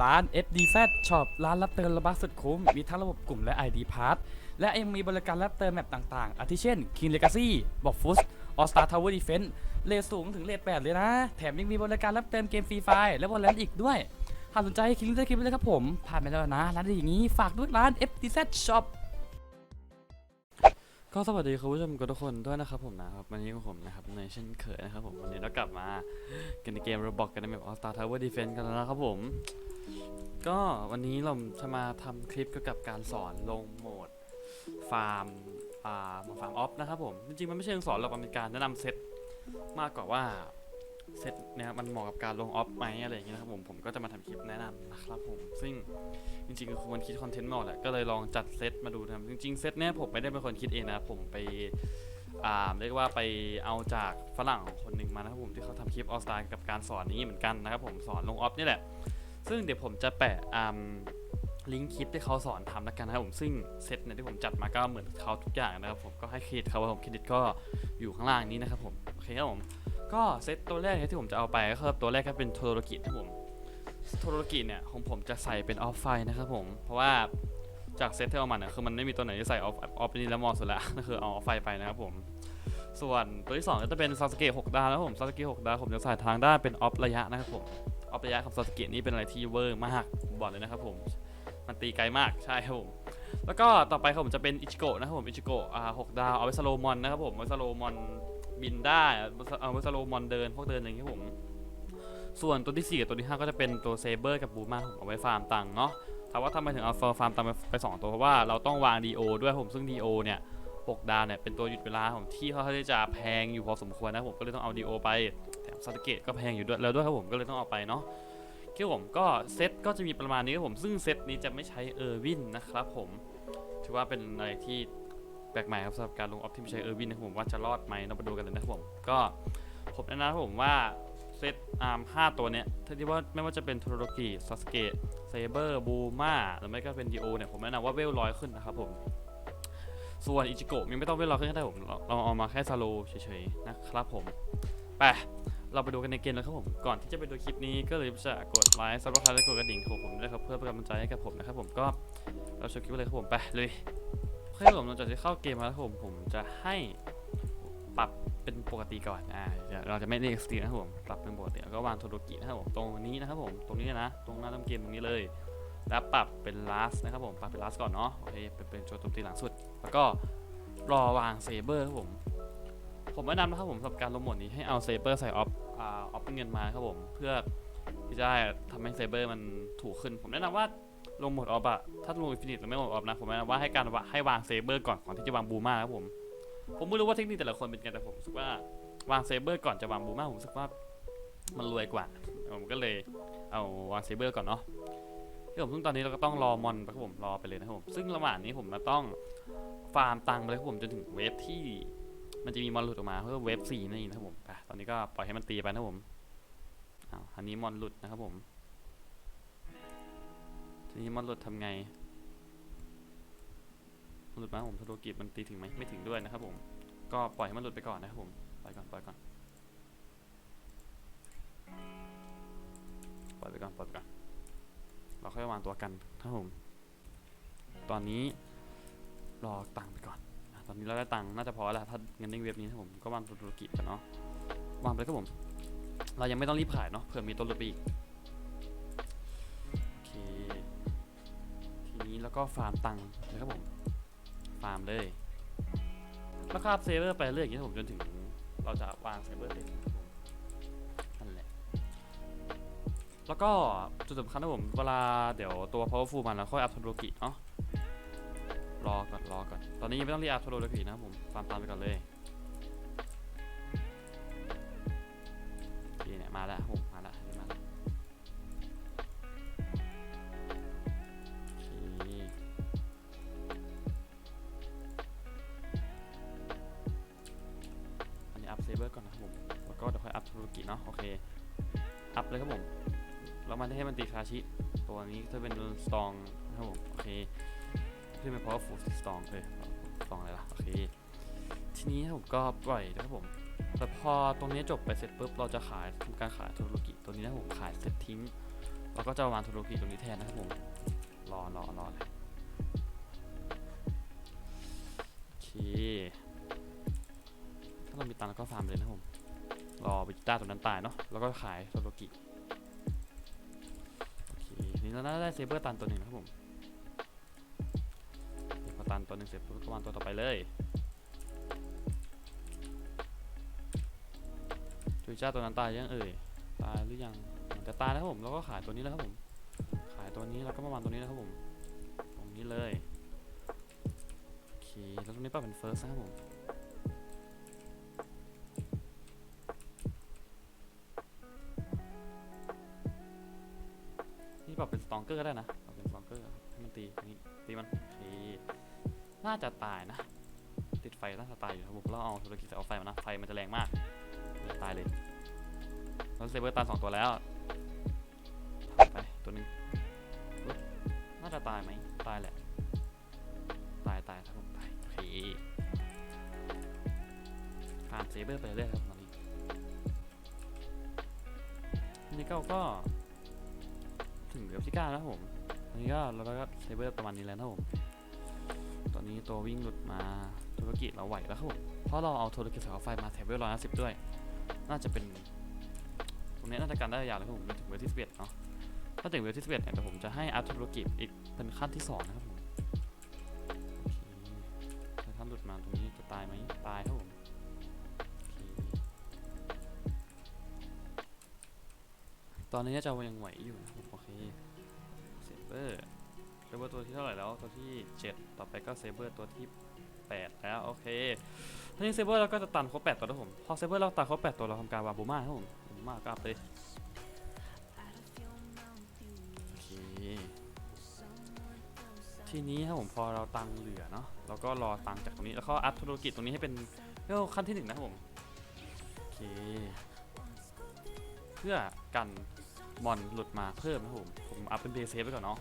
ร้าน FDZ Shop ร้านรับเติมระบักสุดคุ้ม มีทั้งระบบกลุ่มและ ID Pass และยังมีบริการรับเติมแมปต่างๆ อาทิเช่น King Legacy บอกฟุส All Star Tower Defense เลทสูงถึงเลท8เลยนะ แถมยังมีบริการรับเติมเกมฟรีไฟและวอลเลนอีกด้วย หากสนใจคลิกลิงก์ใต้คลิปเลยครับผม ผ่านไปแล้วนะ ร้านดีอย่างนี้ฝากด้วยร้าน FDZ Shop ก็สวัสดีคุณผู้ชมทุกคนด้วยนะครับผมนะครับวันนี้กับผมนะครับในเช่นเคยนะครับผมวันนี้เรากลับมากันในเกม Roblox กันในแบบ All Star Tower Defense กันแล้วนะครับผม ก็วันนี้เราจะมาทำคลิปเกี่ยวกับการสอนลงโหมดฟาร์มอ่ามดฟาร์มออฟนะครับผม จริงๆ มันไม่ใช่การสอนหรอกมันเป็นการแนะนำเซตมากกว่าว่า เซตเนี่ยมันเหมาะกับการลงออฟไหมอะไรอย่างเงี้ยนะครับผมผมก็จะมาทำคลิปแนะนำนะครับผมซึ่งจริงๆคือมันคิดคอนเทนต์มาหมดแหละก็เลยลองจัดเซตมาดูนะครับจริงๆเซตเนี้ยผมไม่ได้เป็นคนคิดเองนะผมไปอ่าเรียกว่าไปเอาจากฝรั่งคนหนึ่งมานะครับผมที่เขาทำคลิปออสตากับการสอนนี้เหมือนกันนะครับผมสอนลงออฟนี่แหละ ซึ่งเดี๋ยวผมจะแปะอ่าลิงก์คลิปที่เขาสอนทำแล้วกันนะครับผมซึ่งเซตเนี่ยที่ผมจัดมาก็เหมือนเขาทุกอย่างนะครับผมก็ให้เครดิตเขาว่าผมเครดิตก็อยู่ข้างล่างนี้นะครับผมโอเคครับผม ก็เซตตัวแรกที่ผมจะเอาไปก็คือตัวแรกก็เป็นโทโรกินะครับผมโทโรกิเนี่ยของผมจะใส่เป็นออฟไฟนะครับผม เพราะว่าจากเซตที่เอามาเนี่ยคือมันไม่มีตัวไหนที่ใส่ออฟออฟนี่แล้วมอสุดละก็คือเอาออฟไฟไปนะครับผม ส่วนตัวที่ 2 ก็จะเป็นซาสเกะ6ดาวนะครับผมซาสเกะ6ดาวผมจะใส่ทางด้านเป็นออฟระยะนะครับผมออฟระยะของซาสเกะนี่เป็นอะไรที่เวอร์มากผมบอกเลยนะครับผมมันตีไกลมากใช่ครับผมแล้วก็ต่อไปครับผมจะเป็นอิจิโกะนะครับผมอิจิโกะอ่าหกดาวเอาไว้สโลมอนนะครับผมเอาไว้สโลมอน บินได้เอาไว้สโลมอนเดินพวกเดินอย่างนี้ผม ส่วนตัวที่ 4 กับตัวที่ 5 ก็จะเป็นตัวเซเบอร์กับบูมาผมเอาไว้ฟาร์มตังค์เนาะถามว่าทำไมถึงเอาฟาร์มตังค์ไปสองตัวเพราะว่าเราต้องวาง DO ด้วยผมซึ่ง DO เนี่ย6ดาวเนี่ยเป็นตัวหยุดเวลาของที่เขาที่จะแพงอยู่พอสมควรนะผมก็เลยต้องเอา DO ไปแถมซาตเกตก็แพงอยู่ด้วยแล้วด้วยครับผมก็เลยต้องเอาไปเนาะคือผมก็เซตก็จะมีประมาณนี้ครับผมซึ่งเซตนี้จะไม่ใช้เออร์วินนะครับผมถือว่าเป็นอะไรที่ แปลกใหม่ครับสำหรับการลงออฟที่ไม่ใช้เออร์วินนะครับผมว่าจะรอดไหมเรามาดูกันเลยนะครับผมก็ผมแนะนำครับผมว่าเซตอาร์มห้าตัวเนี้ยถ้าที่ว่าไม่ว่าจะเป็นโทโรกิซาสเกะเซเบอร์บูมาหรือไม่ก็เป็นดีโอเนี่ยผมแนะนำว่าเวลร้อยขึ้นนะครับผมส่วนอิจิโกะยังไม่ต้องเวลร้อยขึ้นก็ได้ผมเราเอามาแค่สโลเฉยๆนะครับผมไปเราไปดูกันในเกมแล้วครับผม ก่อนที่จะไปดูคลิปนี้ก็เลยจะกดไลค์ซับสไครต์และกดกระดิ่งของผมด้วยครับเพื่อเป็นกำลังใจให้กับผมนะครับผมก็เราชมคลิปเลยครับผมไปเลย โอเคผมหลังจากที่เข้าเกมมาแล้วผมผมจะให้ปรับเป็นปกติก่อนอ่าเราจะไม่เรียกสตรีนะครับผมปรับเป็นปกติแล้วก็วางโทโรกินะครับผมตรงนี้นะครับผมตรงนี้นะ ตรงหน้าต้นเกมตรงนี้เลย แล้วปรับเป็น last นะครับผมปรับเป็น last ก่อนเนาะโอเคเป็นเป็นโจมตีหลังสุด แล้วก็รอวางเซเบอร์ครับผมผมแนะนำนะครับผมสำหรับการลงหมดนี้ให้เอาเซเบอร์ใส่ออฟอ่าออฟเงินมาครับผมเพื่อที่จะทำให้เซเบอร์มันถูกขึ้น ผมแนะนำว่า ลงหมดออฟอะถ้าลงอินฟินิตหรือไม่ลงออฟนะผมแนะนำว่าให้การว่าให้วางเซเบอร์ก่อนก่อนที่จะวางบูมาครับผม ผมไม่รู้ว่าเทคนิคแต่ละคนเป็นไงแต่ผมรู้สึกว่าวางเซเบอร์ก่อนจะวางบูมาผมรู้สึกว่ามันรวยกว่า ผมก็เลยเอาวางเซเบอร์ก่อนเนาะที่ผมซึ่งตอนนี้เราก็ต้องรอมอนนะครับผมรอไปเลยนะครับผมซึ่งระหว่างนี้ผมจะต้องฟาร์มตังค์ไปเลยครับผมจนถึงเวฟที่มันจะมีมอนหลุดออกมาเพื่อเวฟสี่นั่นเองนะครับผมตอนนี้ก็ปล่อยให้มันตีไปนะครับผมอ้าวอันนี้มอนหลุดนะครับผม ทีนี้มอนหลุดทำไงมันหลุดมาผมทะลุกิจมันตีถึงไหมไม่ถึงด้วยนะครับผม ก็ปล่อยให้มันหลุดไปก่อนนะครับผม ปล่อยก่อนปล่อยก่อน ปล่อยไปก่อนปล่อยไปก่อน เราค่อยวางตัวกันนะครับผม ตอนนี้รอตังค์ไปก่อน ตอนนี้เราได้ตังค์น่าจะพอแล้วถ้าเงินเด้งเว็บนี้นะครับผม ก็วางธุรกิจกันเนาะ วางไปครับผม เรายังไม่ต้องรีบขายเนาะ เผื่อมีตัวหลุดไปอีก แล้วก็ฟาร์มตังค์นะครับผม ฟาร์มเลย แล้วคาบเซเวอร์ไปเรื่อยอย่างนี้ครับผมจนถึง เราจะวางเซเวอร์เองนั่นแหละ แล้วก็จุดสำคัญนะผมเวลาเดี๋ยวตัว powerful มันเราค่อยอัพโทโรกิเนาะรอก่อนรอก่อน ตอนนี้ยังไม่ต้องรีอัพโทโรกินะครับผมฟาร์มตามไปก่อนเลย นาะโอเคอัพเลยครับผมแล้วมันให้มันตีคาชิ ตัวนี้ถ้าเป็นสตองนะครับผมโอเคขึ้นเป็น powerful สตองเอ้ยสตองอะไรล่ะ โอเค ทีนี้ผมก็ปล่อยนะครับผม แต่พอตรงนี้จบไปเสร็จปุ๊บ เราจะขายทำการขายธุรกิจตัวนี้นะผมขายเสร็จทิ้ง เราก็จะวางโทโรกิจตรงนี้แทนนะครับผม รอรอรอเลยโอเค ถ้าเรามีตังค์เราก็ฟาร์มเลยนะครับผม รอวิจิต้าตัวนั้นตายเนาะแล้วก็ขายโทโรกิโอเคนี่เราน่าจะได้เซเบอร์ตันตัวหนึ่งนะครับผมพอตันตัวหนึ่งเสร็จปุ๊บก็วางตัวต่อไปเลยจุยจ้าตัวนั้นตายยังเอ่ยตายหรือยังเหมือนจะตายแล้วครับผมแล้วก็ขายตัวนี้แล้วครับผมขายตัวนี้แล้วก็มาวางตัวนี้นะครับผมตรงนี้เลยโอเคแล้วตรงนี้ปรับเป็นเฟิร์สนะครับผม เป็นสตองเกอร์ก็ได้นะปรับเป็นสตองเกอร์ให้มันตีนี่ตีมันโอเคน่าจะตายนะ ติดไฟน่าจะตายอยู่ครับผมเราเอาธุรกิจเอาไฟมานะไฟมันจะแรงมากตายเลยแล้วเซเบอร์ตายสองตัวแล้วไปตัวหนึงน่าจะตายไหมตายแหละ ตายตายครับผมตายโอเคฟารเซเบอร์ไปเรื่อยครับตอนนี้นี่ก็ก็ ถึงเวลที่เก้าแล้วผมตอนนี้ก็เราก็เซเบอร์ประมาณนี้แล้วนะผม ตอนนี้ตัววิ่งหลุดมาธุรกิจเราไหวแล้วครับผม เพราะเราเอาธุรกิจสายไฟมาแถบเวลร้อยห้าสิบด้วย น่าจะเป็นตรงนี้น่าจะกันได้ยาวเลยครับผมจนถึงเวลที่สิบเอ็ดเนาะ ถ้าถึงเวลที่สิบเอ็ดเนี่ยเดี๋ยวผมจะให้อัพธุรกิจอีกเป็นขั้นที่สองนะครับผมถ้าท่านหลุดมาตรงนี้จะตายไหมตายครับผมตอนนี้น่าจะยังไหวอยู่นะครับ เซเบอร์เซเบอร์ตัวที่เท่าไหร่แล้วตัวที่เจ็ดต่อไปก็เซเบอร์ตัวที่แปดแล้วโอเคทีนี้เซเบอร์เราก็จะตันครบแปดตัวแล้วผม พอเซเบอร์เราตันครบแปดตัวเราทำการวางบูม่าครับผมบูม่าก็อัพเลยโอเคทีนี้ครับผมพอเราตังเหลือเนาะเราก็รอตังจากตรงนี้แล้วก็อัพธุรกิจตรงนี้ให้เป็นเรียกว่าขั้นที่หนึ่งนะครับผมโอเคเพื่อกัน มอนหลุดมาเพิ่มนะผม ผมอัพเป็นเบสเซฟไว้ก่อนเนาะ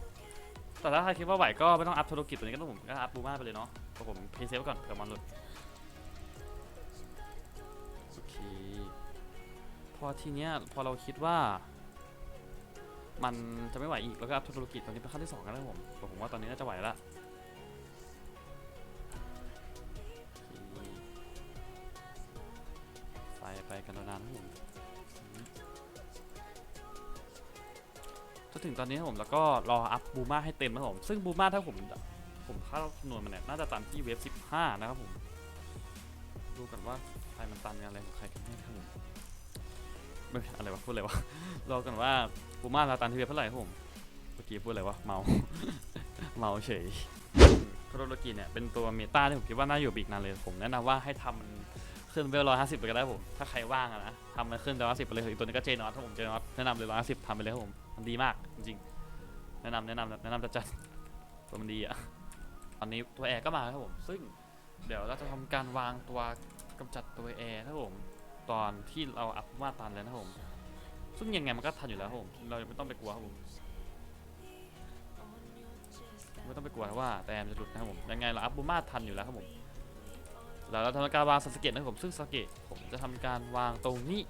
แต่ถ้าใครคิดว่าไหวก็ไม่ต้องอัพธุรกิจตัวนี้ก็ต้องผมก็อัพบูมาไปเลยเนาะแต่ผมเพย์เซฟไว้ก่อนเผื่อมอนหลุด โอเค พอทีเนี้ยพอเราคิดว่า มันจะไม่ไหวอีกแล้วก็อัพธุรกิจตอนนี้เป็นขั้นที่สองกันแล้วผมแต่ผมว่าตอนนี้น่าจะไหวละไฟไปกันนานๆนะผม จนถึงตอนนี้ครับผมแล้วก็รออัพบูมาให้เต็มนะครับผม ซึ่งบูมาถ้าผมผมคาดคำนวณมันเนี่ยน่าจะตันที่เวฟ15 นะครับผม ดูกันว่าใครมันตันกันอะไรของใครกันแน่ครับผมไม่อะไรวะพูดอะไรวะรอกันว่าปูมาลาตันที่เว็บเท่าไหร่ครับผมเมื่อกี้พูดอะไรวะเมาเมาเฉยโคโรโลกิเนี่ยเป็นตัวเมตาที่ผมคิดว่าน่าอยู่บีกนานเลยผมแนะนำว่าให้ทำมัน ขึ้นเวลร้อยห้าสิบไปก็ได้ผม ถ้าใครว่างอะนะทำมันขึ้นร้อยห้าสิบไปเลยอีกตัวนี้ก็เจนอตถ้าผมเจนอตแนะนำเลยร้อยห้าสิบทำไปเลยครับผมมันดีมากจริงๆแนะนำแนะนำแนะนำจะจัดตัวมันดีอะตอนนี้ตัวแอร์ก็มาแล้วครับผมซึ่งเดี๋ยวเราจะทำการวางตัวกำจัดตัวแอร์นะครับผมตอนที่เราอัพมาตันเลยนะครับผม ซึ่งยังไงมันก็ทันอยู่แล้วครับผม เราไม่ต้องไปกลัวครับผม ไม่ต้องไปกลัวว่าแต่มันจะหลุดนะครับผม ยังไงเราอัพบูมาทันอยู่แล้วครับผม แล้วเราทำการวางสเก็ตนะครับผมซึ่งสเก็ตผมจะทำการวางตรงนี้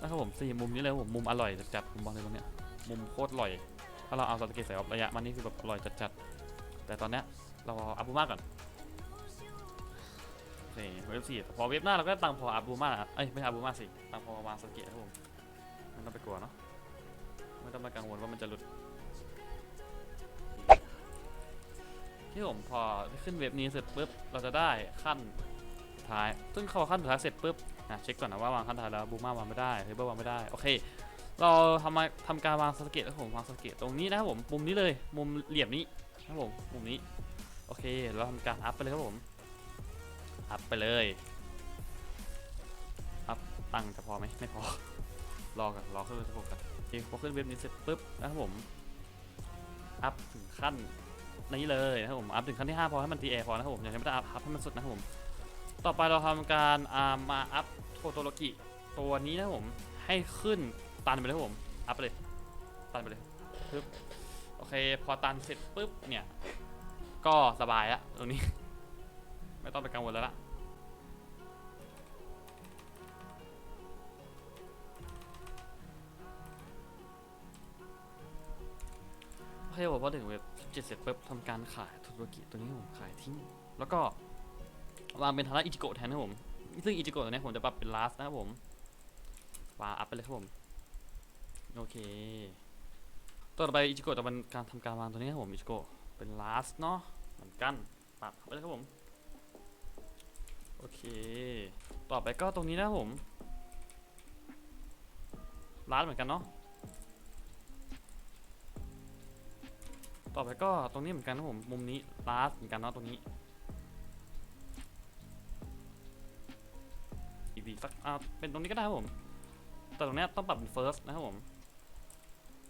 นะครับผมสี่มุมนี้เลยผมมุมอร่อยจัดๆมุมบอกเลยตรงเนี้ยมุมโคตรอร่อย ถ้าเราเอาสเก็ตใส่ระยะมันนี่คือแบบอร่อยจัดๆแต่ตอนเนี้ยเราอาอัพบูมาก่อนนี่เว็บสี่พอเว็บหน้าเราก็ตั้งพออัพบูมาเอ้ยไม่อัพบูมาสิตั้งพอวางสเก็ตครับผมไม่ต้องไปกลัวเนาะไม่ต้องมากังวลว่ามันจะหลุดที่ผมพอขึ้นเว็บนี้เสร็จปุ๊บเราจะได้ขั้น ท้ายซึ่งพอขั้นสุดท้ายเสร็จปุ๊บนะเช็คก่อนนะว่าวางขั้นท้ายแล้วบูมาวางไม่ได้เทเบิลวางไม่ได้โอเค เราทำมาทำการวางสเกตแล้วผมวางสเกตตรงนี้นะครับผมมุมนี้เลยมุมเหลี่ยมนี้นะครับผมมุมนี้โอเคเราทำการอัพไปเลยครับผมอัพไปเลยอัพตังจะพอไหมไม่พอรอกันรอขึ้นเว็บกันโอเคพอขึ้นเว็บนี้เสร็จปุ๊บนะครับผมอัพถึงขั้นนี้เลยนะครับผมอัพถึงขั้นที่ 5 พอให้มันทีแอร์พอนะครับผมยังไม่ได้อัพอัพให้มันสุดนะครับผม ต่อไปเราทำการอามาอัพโทโตโลกิตัวนี้นะผมให้ขึ้นตันไปเลยครับผมอัพไปเลยตันไปเลยปึ๊บโอเคพอตันเสร็จปุ๊บเนี่ยก็สบายละตรงนี้ ไม่ต้องไปกังวลแล้วละโเคผมพอถึงเว็บ17เสร็จปุ๊บทำการขายธุรกิจตัวนี้ผมขายทิ้ง แล้วก็ วางเป็นทาระอิจิโกะแทนนะครับผม ซึ่งอิจิโกะตัวนี้ผมจะปรับเป็น last นะครับผมวางอัพไปเลยครับผม โอเค ต่อไปอิจิโกะจะเป็นการทำการวางตัวนี้ครับผมอิจิโกะเป็น last เนาะเหมือนกันปรับไปเลยครับผม โอเค ต่อไปก็ตรงนี้นะผม last เหมือนกันเนาะ ต่อไปก็ตรงนี้เหมือนกันนะครับผม มุมนี้ last เหมือนกันเนาะตรงนี้ อีสักอ่าเป็นตรงนี้ก็ได้ครับผม แต่ตรงเนี้ยต้องปรับเป็น first นะครับผม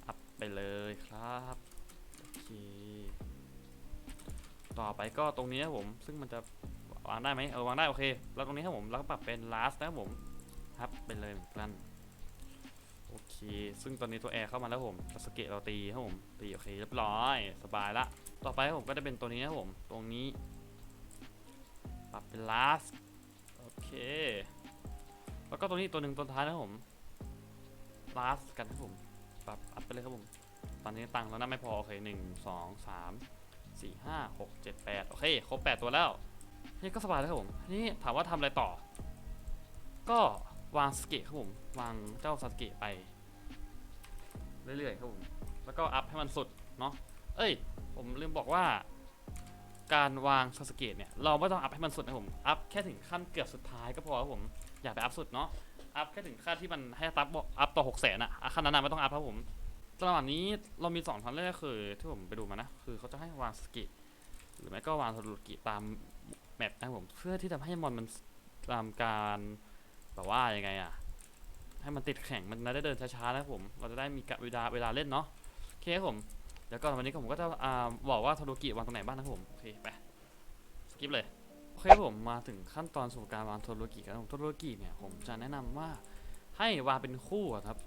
อัพไปเลยครับ โอเค ต่อไปก็ตรงนี้ครับผม ซึ่งมันจะวางได้ไหมเออวางได้โอเค แล้วตรงนี้ครับผมเราก็ปรับเป็น last นะครับผมครับไปเลยเหมือนกันโอเค ซึ่งตอนนี้ตัวแอร์เข้ามาแล้วผมสเกตเราตีครับผมตีโอเคเรียบร้อย สบายละ ต่อไปผมก็จะเป็นตัวนี้นะครับผม ตรงนี้ ปรับเป็น last โอเค แล้วก็ตัวนี้ตัวหนึ่งตัวท้ายนะครับผม last กันครับผมปรับอัพไปเลยครับผม ตอนนี้ตังค์เราน่าไม่พอ โอเคหนึ่งสองสามสี่ห้าหกเจ็ดแปดโอเคครบแปดตัวแล้วนี่ก็สบายแล้วครับผม นี่ถามว่าทำอะไรต่อ ก็วางสเกตครับผม วางเจ้าสเกตไป เรื่อยๆครับผม แล้วก็อัพให้มันสุดเนาะ เอ้ย ผมลืมบอกว่า การวางสเกตเนี่ย เราไม่ต้องอัพให้มันสุดนะผม อัพแค่ถึงขั้นเกือบสุดท้ายก็พอครับผม อย่าไปอัพสุดเนาะ อัพแค่ถึงขั้นที่มันให้ตับบอกอัพต่อหกแสนอะขั้นนั้นไม่ต้องอัพครับผมระหว่างนี้เรามีสองทางเลือกคือที่ผมไปดูมานะ คือเขาจะให้วางสกิหรือไม่ก็วางโทรกิตามแมปนะผมเพื่อที่จะให้มอนมันตามการแบบว่ายังไงอะให้มันติดแข่งมันได้เดินช้าๆนะผม เราจะได้มีกะเวลาเวลาเล่นเนาะโอเคครับผมเดี๋ยวก่อนวันนี้ผมก็จะอ่าบอกว่าโทรกิวางตรงไหนบ้างนะผมโอเคไปสกิปเลย เคผมมาถึงขั้นตอนสู่การวางโทรกิกันผมโทรกิเนี่ยผมจะแนะนำว่าให้วางเป็นคู่ครับ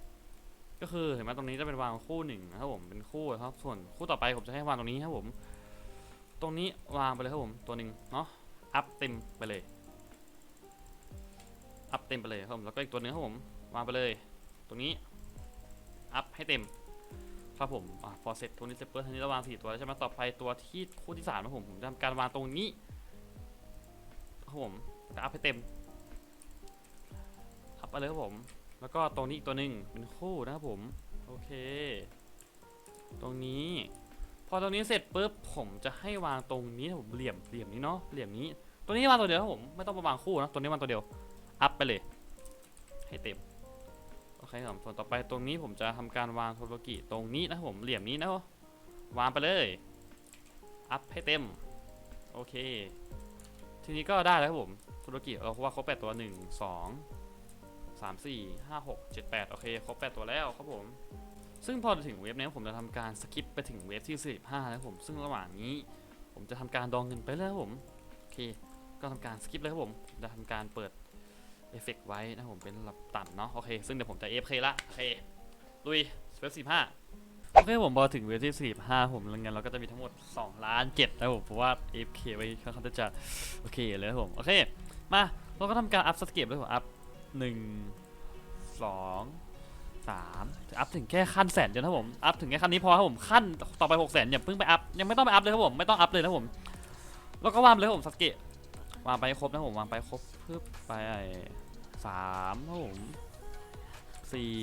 ก็คือเห็นไหมตรงนี้จะเป็นวางคู่หนึ่งนะครับผมเป็นคู่ครับ ส่วนคู่ต่อไปผมจะให้วางตรงนี้ครับผม ตรงนี้วางไปเลยครับผมตัวหนึ่งเนาะอัพเต็มไปเลยอัพเต็มไปเลยครับผมแล้วก็อีกตัวหนึงครับผมวางไปเลย ตรงนี้อัพให้เต็มครับผมอะพอเสร็จตัวนี้เสร็จปุ๊บทีนี้เราวางสี่ตัวแล้วใช่ไหมต่อไปตัวที่คู่ที่สามนะครับผมผมจะทำการวางตรงนี้ ครับผมจะอัพให้เต็ม อัพไปเลยครับผม แล้วก็ตรงนี้อีกตัวหนึ่งเป็นคู่นะครับผม โอเค ตรงนี้ พอตรงนี้เสร็จปุ๊บผมจะให้วางตรงนี้ผมเหลี่ยมเหลี่ยมนี้เนาะเหลี่ยมนี้ ตัวนี้วางตัวเดียวครับผมไม่ต้องมาวางคู่นะตัวนี้วางตัวเดียว อัพไปเลย ให้เต็มโอเคครับส่วนต่อไปตรงนี้ผมจะทำการวางโทโรกิตรงนี้นะผมเหลี่ยมนี้นะวางไปเลย อัพให้เต็ม โอเค ทีนี้ก็ได้แล้วครับผมธุรกิจเราว่าครบแปดตัวหนึ่งสองสามสี่ห้าหกเจ็ดแปดโอเคครบแปดตัวแล้วครับผมซึ่งพอถึงเว็บนี้ผมจะทำการสคิปไปถึงเว็บที่สิบห้าแล้วผมซึ่งระหว่างนี้ ผมจะทำการดองเงินไปแล้วครับผมโอเค ก็ทำการสคิปเลยครับผมจะทำการเปิดเอฟเฟกไว้นะครับผมเป็นระดับต่ำเนาะโอเคซึ่งเดี๋ยวผมจะเอฟเคละโอเคลุยเว็บสิบห้า โอเคผมพอถึงเวฟที่45ผมเงินเราก็จะมีทั้งหมด2ล้าน7นะผมเพราะว่า AFK ไว้ค่อนข้างจะโอเคเลยผมโอเคมาเราก็ทำการอัพสเก็ตเลยผมอัพ1 2 3จะอัพถึงแค่ขั้นแสนเดียวนะครับผมอัพถึงแค่ขั้นนี้พอครับผมขั้นต่อไป6แสนอย่าเพิ่งไปอัพยังไม่ต้องไปอัพเลยครับผมไม่ต้องอัพเลยนะผมแล้วก็วางเลยผมสเก็ตวางไปครบนะผมวางไปครบเพิ่มไปสามครับผมสี่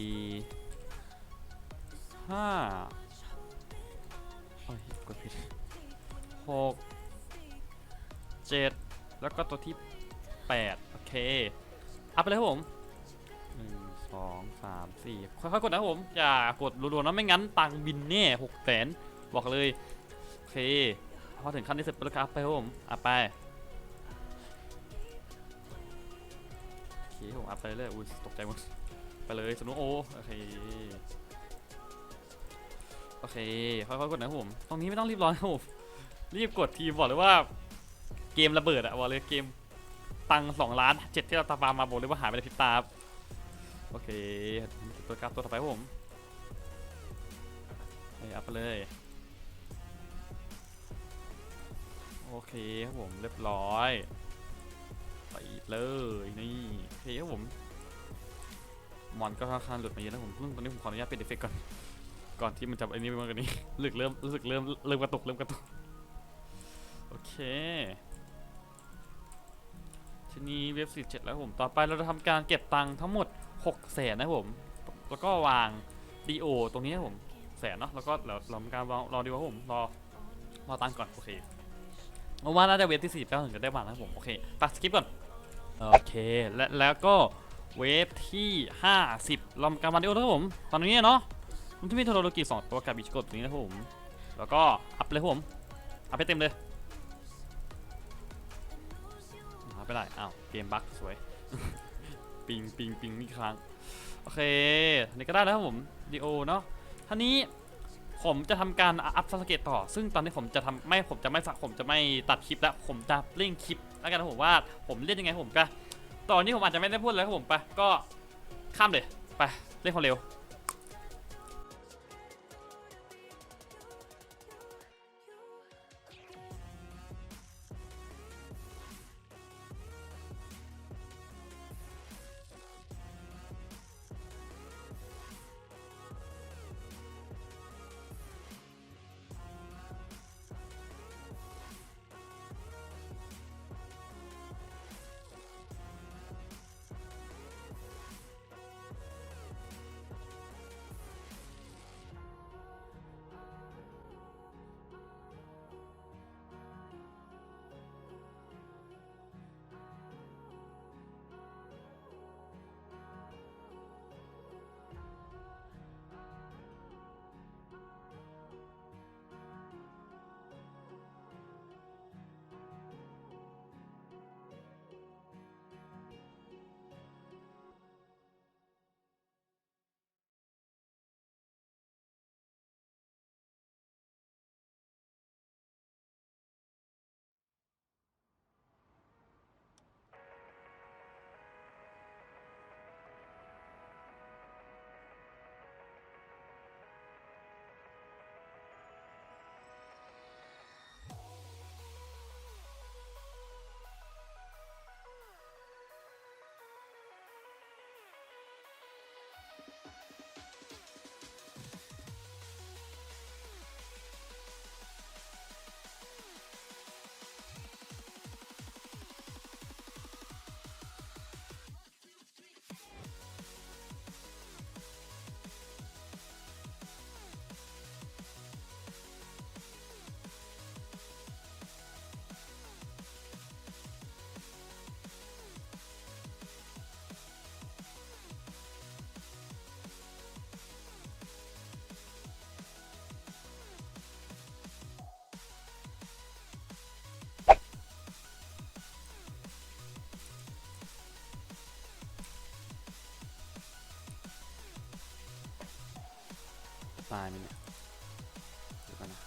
ห้าโอ้ยกดผิดหกเจ็ดแล้วก็ตัวที่แปดโอเค อัพไปเลยครับผมหนึ่งสองสามสี่ค่อยๆกดนะครับผม อย่ากดรัวๆนะไม่งั้นตังบินแน่หกแสนบอกเลย โอเค พอถึงขั้นที่เสร็จปุ๊บแล้วก็อัพไปครับผมอัพไปโอเคผมอัพไปเรื่อยๆอุ้ยตกใจหมดไปเลยสนุกโอโอเค โอเคค่อยๆกดนะผมตรงนี้ไม่ต้องรีบร้อนนะครับผมรีบกดทีบอกเลยว่า เกมระเบิดอะบอกเลยเกมตังสองล้านเจ็ดที่เราตามมาบอกเลยว่าหายไปในพริบตาครับโอเคตัวกราฟตัวต่อไปผมไปอัพไปเลยโอเคครับผมเรียบร้อยไปเลยนี่โอเคครับผมมอนก็ค่อนข้างหลุดมาเยอะนะผมซึ่งตอนนี้ผมขออนุญาตปิดเอฟเฟกต์ก่อน ก่อนที่มันจะไอ้นี่ไปมากกว่านี้รู้สึกเริ่มรู้สึกเริ่มเริ่มกระตุกเริ่มกระตุก โอเค ทีนี้เว็บสี่เจ็ดแล้วผม ต่อไปเราจะทำการเก็บตังค์ทั้งหมด6กแสนนะผม แล้วก็วางดีโอตรงนี้ครับผมแสนเนาะ แล้วก็เราเราทำการรอรอดีกว่าผม รอ รอตังค์ก่อน โอเคเมื่อวานน่าจะเว็บที่สี่แป๊บถึงจะได้วางนะผม โอเคตัดสกิปก่อน โอเค และแล้วก็เวฟที่ 50เราทำการวางดีโอนะครับผม ตอนนี้เนาะ มันที่มีโทโรโลกิ2ตัวกับบิชโกตรงนี้นะผม แล้วก็อัพเลยผม อัพไปเต็มเลยหาไปได้อ้าวเกมบั๊กสวย ปิงปิงปิงนี่ครั้ง โอเคนนี้ก็ได้แล้วครับผมดีโอเนาะท่านี้ผมจะทำการอัพสเกตต่อ ซึ่งตอนนี้ผมจะทำไม่ผมจะไม่สักผมจะไม่ตัดคลิปแล้ว ผมจะเล่นคลิป แล้วกันนะผมว่าผมเล่นยังไงผมก็ตอนนี้ผมอาจจะไม่ได้พูดแล้วครับผมไปก็ข้ามเลยไปเล่นความเร็ว ตายไหมเนี่ยเดี๋ยวก่อนนะ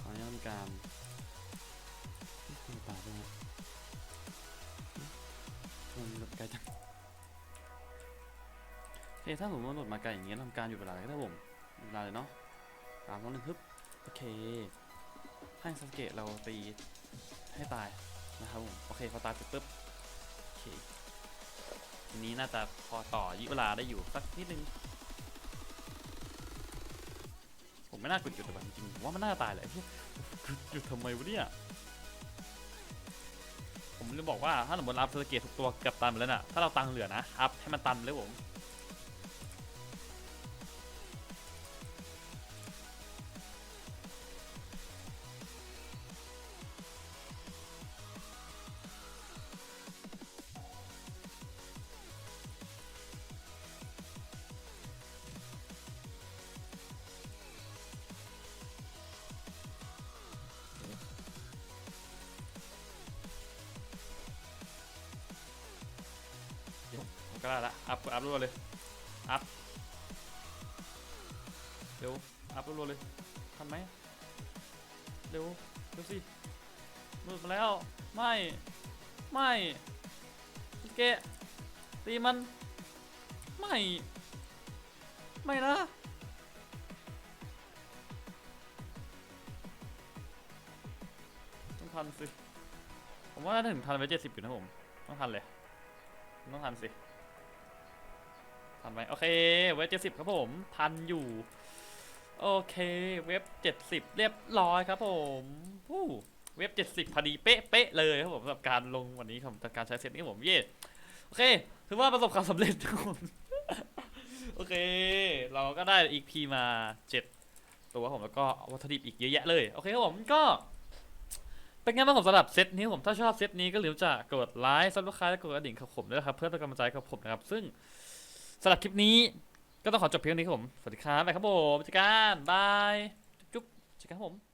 ขออนุญาตทำการไม่ตายด้วยนะมันหลุดไกลจังโอเคถ้าผมว่าหลุดมาไกลอย่างเงี้ยทำการอยู่เวลาอะไรก็ได้ผมเวลาเลยเนาะสามสองหนึ่งฮึบโอเคให้สังเกตเราตีให้ตายนะครับผมโอเคพอตายเสร็จปุ๊บโอเคทีนี้น่าจะพอต่อยืดเวลาได้อยู่สักนิดนึง ผมไม่น่ากดหยุดแต่แบบจริงๆผมว่ามันน่าตายแหละเฮ้ยหยุดทำไมวะเนี่ยผมเลยบอกว่าถ้าสมมติราอัพสเกตทุกตัวเกับตันไปแล้วน่ะถ้าเราตังเหลือนะอัพให้มันตันเลยผม ก็ได้ละ อัพอัพรัวเลย อัพ เร็ว อัพรัวเลย ทันไหม เร็ว เร็วสิมืดมาแล้ว ไม่ ไม่เกะตีมัน ไม่ ไม่นะต้องทันสิ ผมว่าน่าจะถึงทันไปเจ็ดสิบอยู่นะผม ต้องทันเลย ต้องทันสิ ทันไหมโอเค เวทเจ็ดสิบครับผม ทันอยู่ โอเค เว็บ70เรียบร้อยครับผมวู้เว็บ70พอดีเป๊ะเป๊ะเลยครับผมสำหรับการลงวันนี้ของการใช้เซตนี้ผมเย่โอเค ถือว่าประสบความสำเร็จทุกคน โอเค เราก็ได้อีกพีมา7ตัวครับผมแล้วก็วัตถุดิบอีกเยอะแยะเลย โอเคครับผมก็เป็นไงบ้างผมสำหรับเซตนี้ผมถ้าชอบเซตนี้ก็อย่าลืมจะกดไลค์ซับสไครต์และกดกระดิ่งครับผมด้วยครับเพื่อเป็นกำลังใจกับผมนะครับซึ่ง สำหรับคลิปนี้ก็ต้องขอจบเพียงเท่านี้ครับผม สวัสดีครับไปครับผมเจอกันบาย จุ๊บเจอกันครับผม